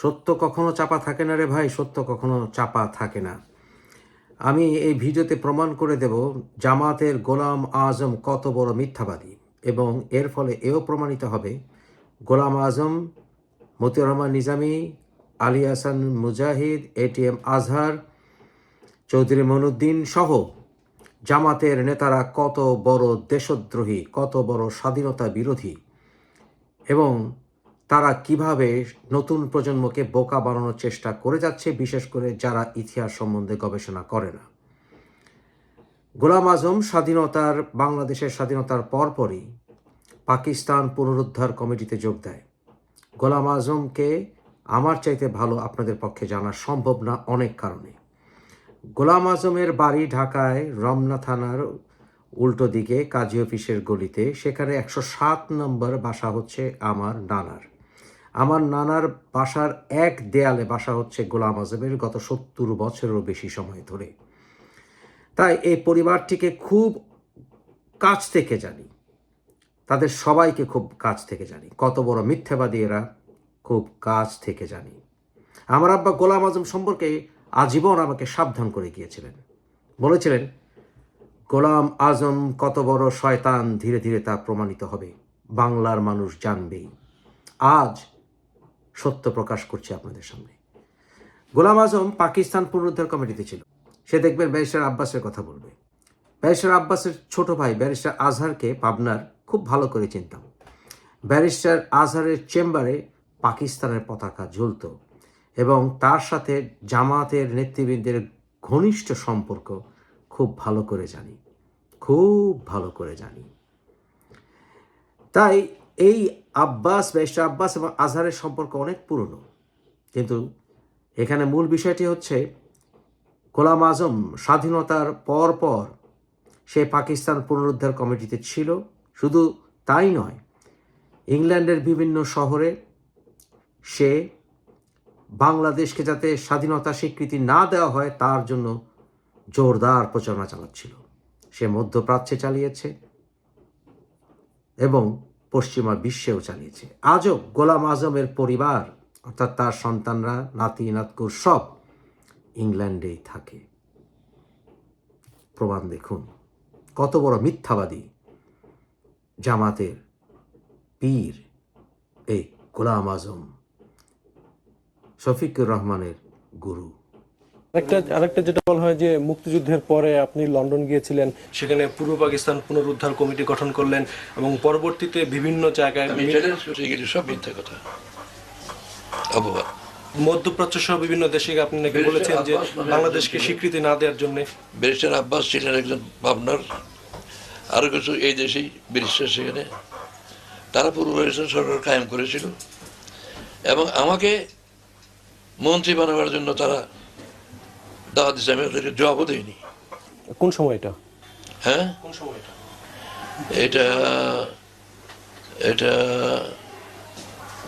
সত্য কখনো চাপা থাকে না রে ভাই, সত্য কখনো চাপা থাকে না। আমি এই ভিডিওতে প্রমাণ করে দেব জামাতের গোলাম আজম কত বড় মিথ্যাবাদী এবং এর ফলে এও প্রমাণিত হবে গোলাম আজম, মতিউর রহমান নিজামী, আলী হাসান মুজাহিদ এটিএম আজহার, চৌধুরী মনুদ্দিন সহ জামাতের নেতারা কত বড় দেশদ্রোহী, কত বড় স্বাধীনতা বিরোধী এবং তারা কীভাবে নতুন প্রজন্মকে বোকা বানানোর চেষ্টা করে যাচ্ছে, বিশেষ করে যারা ইতিহাস সম্বন্ধে গবেষণা করে না। গোলাম আজম স্বাধীনতার, বাংলাদেশের স্বাধীনতার পরপরই পাকিস্তান পুনরুদ্ধার কমিটিতে যোগ দেয়। গোলাম আজমকে আমার চাইতে ভালো আপনাদের পক্ষে জানা সম্ভব না অনেক কারণে। গোলাম আজমের বাড়ি ঢাকায়, রমনা থানার উল্টো দিকে কাজী অফিসের গলিতে, সেখানে একশো সাত নম্বর বাসা হচ্ছে আমার নানার। আমার নানার বাসার এক দেয়ালে বাসা হচ্ছে গোলাম আজমের গত সত্তর বছরেরও বেশি সময় ধরে। তাই এই পরিবারটিকে খুব কাছ থেকে জানি। তাদের সবাইকে খুব কাছ থেকে জানি। কত বড় মিথ্যাবাদী এরা, খুব কাছ থেকে জানি। আমার আব্বা গোলাম আজম সম্পর্কে আজীবন আমাকে সাবধান করে গিয়েছিলেন। বলেছিলেন, গোলাম আজম কত বড় শয়তান, ধীরে ধীরে তা প্রমাণিত হবে। বাংলার মানুষ জানবেই। আজ সত্য প্রকাশ করছে আপনাদের সামনে। গোলাম আজম পাকিস্তান পুনরুদ্ধার কমিটিতে ছিল। সে দেখবেন ব্যারিস্টার আব্বাসের কথা বলবে। ব্যারিস্টার আব্বাসের ছোট ভাই ব্যারিস্টার আজহারকে পাবনার খুব ভালো করে চিনতাম। ব্যারিস্টার আজহারের চেম্বারে পাকিস্তানের পতাকা ঝুলত এবং তার সাথে জামাতের নেতৃবৃন্দের ঘনিষ্ঠ সম্পর্ক খুব ভালো করে জানি। খুব ভালো করে জানি। তাই এই আব্বাস ব্যারিস্টার আব্বাস এবং আজহারের সম্পর্ক অনেক পুরনো। কিন্তু এখানে মূল বিষয়টি হচ্ছে, গোলাম আজম স্বাধীনতার পর পর সে পাকিস্তান পুনরুদ্ধার কমিটিতে ছিল। শুধু তাই নয়, ইংল্যান্ডের বিভিন্ন শহরে সে বাংলাদেশকে যাতে স্বাধীনতা স্বীকৃতি না দেওয়া হয়, তার জন্য জোরদার প্রচারণা চালাচ্ছিল। সে মধ্যপ্রাচ্যে চালিয়েছে এবং পশ্চিমা বিশ্বেও চালিয়েছে। আজও গোলাম আজমের পরিবার, অর্থাৎ তার সন্তানরা, নাতি, নাতকুর সব ইংল্যান্ডেই থাকে। প্রমাণ দেখুন, কত বড় মিথ্যাবাদী জামাতের পীর এই গোলাম আজম শফিকুর রহমানের গুরু। আরেকটা আরেকটা যেটা বলা হয় যে মুক্তিযুদ্ধের পরে আপনি লন্ডন গিয়েছিলেন সেখানে পূর্ব পাকিস্তান পুনরুদ্ধার কমিটি গঠন করলেন এবং পরবর্তীতে বিভিন্ন জায়গায় সব মিথ্যা কথা। অপবাদ। মধ্যপ্রাচ্য সহ বিভিন্ন দেশে আপনি নাকি বলেছেন যে বাংলাদেশকে স্বীকৃতি না দেওয়ার জন্য। ব্যারিস্টার আব্বাস ছিলেন একজন পাবনার। আরও কিছু এই দেশেই ব্যারিস্টার সেখানে। তারা পূর্ব পাকিস্তান সরকার কায়েম করেছিল। এবং আমাকে মন্ত্রী বানাবার জন্য তারা দাওয়াত দিচ্ছে আমি ওদেরকে জবাবও দিইনি কোন সময়টা হ্যাঁ? কোন সময়টা এটা? এটা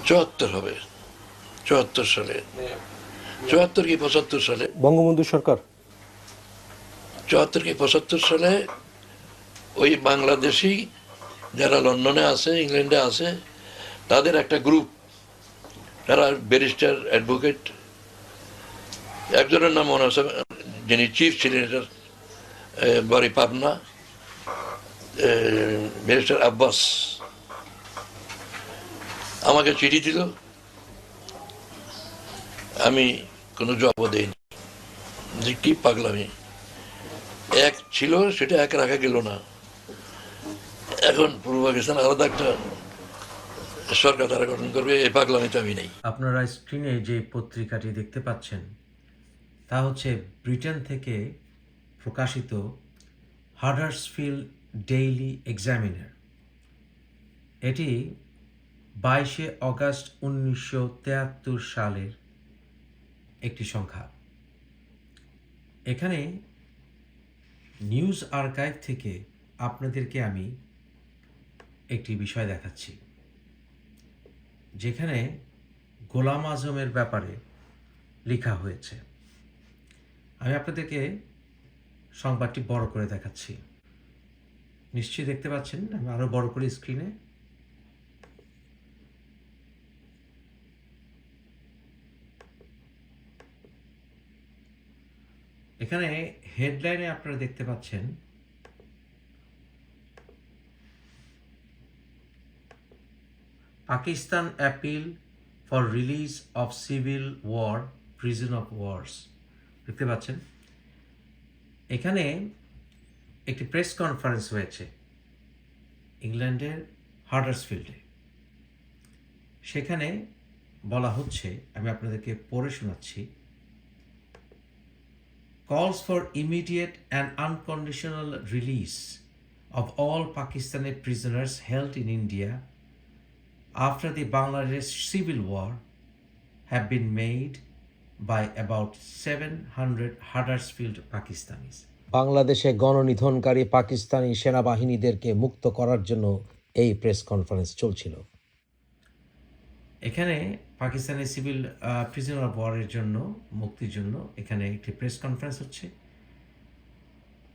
চুয়াত্তর হবে। চুয়াত্তর সালে। চুয়াত্তর কি পঁচাত্তর সালে? বঙ্গবন্ধু সরকার? চুয়াত্তর কি পঁচাত্তর সালে? ওই বাংলাদেশি যারা লন্ডনে আছে ইংল্যান্ডে আছে তাদের একটা গ্রুপ তারা ব্যারিস্টার অ্যাডভোকেট একজনের নাম মনে আছে, যিনি চিফ ছিলেন এটার বাড়ি পাবনা ব্যারিস্টার আব্বাস। আমাকে চিঠি দিল। আমি কোনো জবাব দেইনি। যে কি পাগলামি। এক ছিল, সেটা এক রাখা গেল না। এখন পূর্ব পাকিস্তান আলাদা একটা সরকার তারা গঠন করবে, এই পাগলামিতে আমি নেই। আপনারা স্ক্রিনে যে পত্রিকাটি দেখতে পাচ্ছেন তা হচ্ছে ব্রিটেন থেকে প্রকাশিত হার্ডার্সফিল্ড ডেইলি এক্সামিনার এটি বাইশে অগাস্ট উনিশশো তেয়াত্তর সালের একটি সংখ্যা। এখানে নিউজ আর্কাইভ থেকে আপনাদেরকে আমি একটি বিষয় দেখাচ্ছি, যেখানে গোলাম আজমের ব্যাপারে লেখা হয়েছে। আমি আপনাদেরকে সংবাদটি বড় করে দেখাচ্ছি। নিশ্চয়ই দেখতে পাচ্ছেন, আমি আরও বড় করে স্ক্রিনে এখানে হেডলাইনে আপনারা দেখতে পাচ্ছেন, Pakistan appeal for release of civil war prison of wars দেখতে পাচ্ছেন? এখানে একটি প্রেস কনফারেন্স হয়েছে ইংল্যান্ডের হার্ডার্সফিল্ডে সেখানে বলা হচ্ছে, আমি আপনাদেরকে পড়ে শোনাচ্ছি calls for immediate and unconditional release of all পাকিস্তানের prisoners health in India after the Bangladesh civil war have been made by about 700 Huddersfield Pakistanis. বাংলাদেশে গণনিধনকারী পাকিস্তানি সেনাবাহিনীদেরকে মুক্ত করার জন্য এই প্রেস কনফারেন্স চলছিল। এখানে পাকিস্তানের সিভিল প্রিজনার অফ ওয়ারের জন্য মুক্তির জন্য এখানে একটি প্রেস কনফারেন্স হচ্ছে।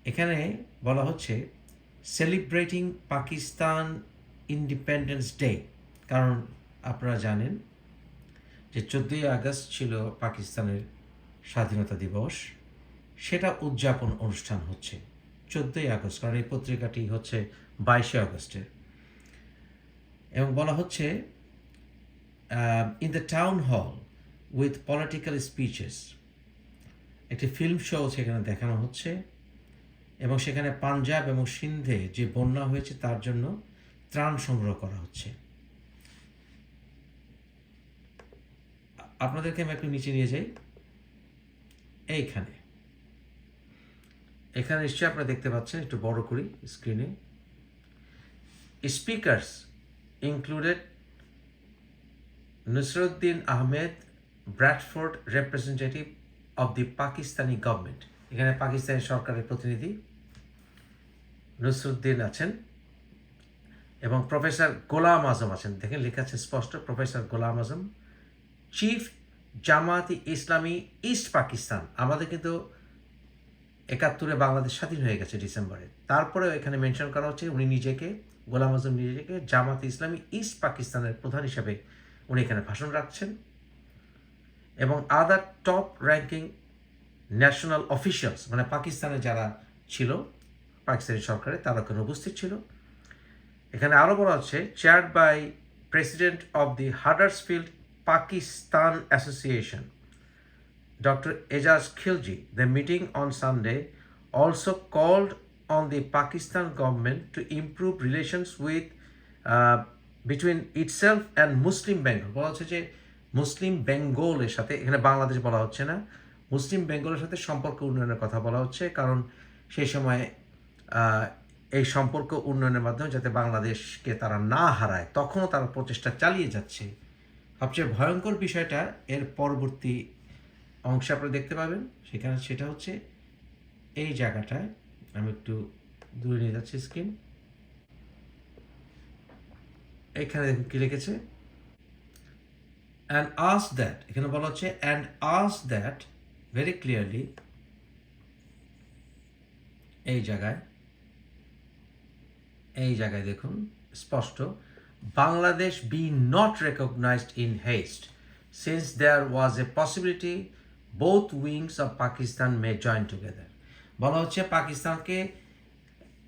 এখানে বলা হচ্ছে সেলিব্রেটিং পাকিস্তান ইন্ডিপেন্ডেন্স ডে কারণ আপনারা জানেন যে চোদ্দোই আগস্ট ছিল পাকিস্তানের স্বাধীনতা দিবস, সেটা উদযাপন অনুষ্ঠান হচ্ছে চোদ্দোই আগস্ট, কারণ এই পত্রিকাটি হচ্ছে বাইশে আগস্টের। এবং বলা হচ্ছে in the town hall with political speeches একটি ফিল্ম শো সেখানে দেখানো হচ্ছে এবং সেখানে পাঞ্জাব এবং সিন্ধে যে বন্যা হয়েছে তার জন্য ত্রাণ সংগ্রহ করা হচ্ছে। আপনাদেরকে আমি একটু নিচে নিয়ে যাই। এইখানে। এখানে নিশ্চয়ই আপনারা দেখতে পাচ্ছেন, একটু বড় করি স্ক্রিনে speakers included Nusruddin Ahmed Bradford representative of the Pakistani government এখানে পাকিস্তানি সরকারের প্রতিনিধি নুসরুদ্দিন আছেন এবং প্রফেসর গোলাম আজম আছেন। দেখেন, লেখা আছে স্পষ্ট প্রফেসর গোলাম আজম। চিফ জামাতি ইসলামী ইস্ট পাকিস্তান আমাদের কিন্তু একাত্তরে বাংলাদেশ স্বাধীন হয়ে গেছে ডিসেম্বরে। তারপরেও এখানে মেনশন করা হচ্ছে, উনি নিজেকে, গোলাম আজম নিজেকে জামাত ইসলামী ইস্ট পাকিস্তানের প্রধান হিসাবে উনি এখানে ভাষণ রাখছেন। এবং other top ranking national officials মানে পাকিস্তানে যারা ছিল, পাকিস্তানি সরকারে, তারা ওখানে উপস্থিত ছিল। এখানে আরও বলা হচ্ছে chair by president of the Huddersfield Pakistan association Dr. Ejaz Khilji, the meeting on Sunday also called on the Pakistan government to improve relations with uh, between itself and Muslim Bengal. বলা হচ্ছে যে মুসলিম বেঙ্গলের সাথে এখানে বাংলাদেশ বলা হচ্ছে না মুসলিম বেঙ্গলের সাথে সম্পর্ক উন্নয়নের কথা বলা হচ্ছে কারণ সেই সময় এই সম্পর্ক উন্নয়নের মাধ্যমে যাতে বাংলাদেশকে তারা না হারায় তখনও তারা প্রচেষ্টা চালিয়ে যাচ্ছে সবচেয়ে ভয়ঙ্কর বিষয়টা এর পরবর্তী অংশে আপনারা দেখতে পাবেন। সেখানে সেটা হচ্ছে এই জায়গাটায় আমি একটু দূরে নিয়ে যাচ্ছি স্ক্রিন। এখানে কি লিখেছে? অ্যান্ড আস দ্যাট এখানে বলা হচ্ছে and us that very clearly এই জায়গায় এই জায়গায় দেখুন, স্পষ্ট। Bangladesh be not recognised in haste since there was a possibility both wings of Pakistan may join together বলা হচ্ছে পাকিস্তানকে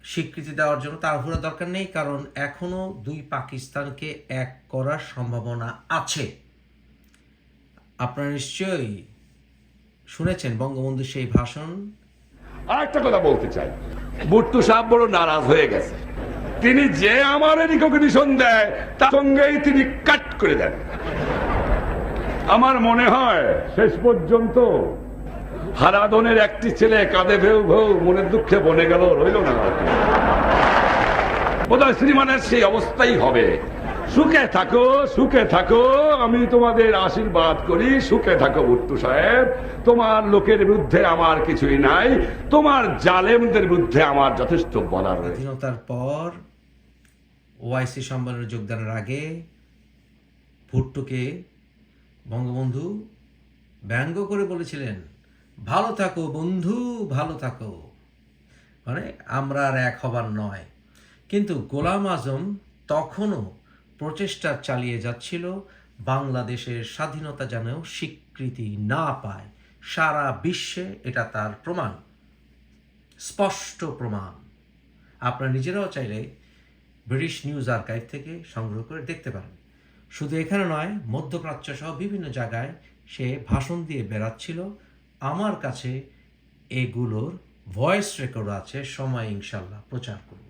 স্বীকৃতি দেওয়ার জন্য তাড়াহুড়ো দরকার নেই, কারণ এখনও দুই পাকিস্তানকে এক করার সম্ভাবনা আছে। আপনারা নিশ্চয়ই শুনেছেন বঙ্গবন্ধু সেই ভাষণ? আর একটা কথা বলতে চাই। বুট্টু সাহেব বড় নারাজ হয়ে গেছে। তিনি যে আমার রিকগনিশন দেয়, তার সঙ্গেই তিনি কাট করে দেন। আমার মনে হয় শেষ পর্যন্ত হারাদনের একটি ছেলে কাঁদে ভেউ ভেউ, মনের দুঃখে বনে গেল, রইল না বোধহয় শ্রীমানের সেই অবস্থাই হবে। সুখে থাকো সুখে থাকো। আমি তোমাদের আশীর্বাদ করি, সুখে থাকো বুট্টু সাহেব। তোমার লোকের বিরুদ্ধে আমার কিছুই নাই। তোমার জালেমদের বিরুদ্ধে আমার যথেষ্ট বলার স্বাধীনতার পর ওআইসি সম্মেলনে যোগদানের আগে ভুট্টুকে বঙ্গবন্ধু ব্যঙ্গ করে বলেছিলেন, ভালো থাকো বন্ধু, ভালো থাকো। মানে আমরা আর এক হবার নয়। কিন্তু গোলাম আজম তখনও প্রচেষ্টা চালিয়ে যাচ্ছিল। বাংলাদেশের স্বাধীনতা যেন স্বীকৃতি না পায়, সারা বিশ্বে এটা তার প্রমাণ। স্পষ্ট প্রমাণ। আপনারা নিজেরাও চাইলে ব্রিটিশ নিউজ আর্কাইভ থেকে সংগ্রহ করে দেখতে পারেন। শুধু এখানে নয় মধ্যপ্রাচ্য সহ বিভিন্ন জায়গায় সে ভাষণ দিয়ে বেড়াচ্ছিল। আমার কাছে এগুলোর ভয়েস রেকর্ড আছে, সময় ইনশাল্লাহ প্রচার করব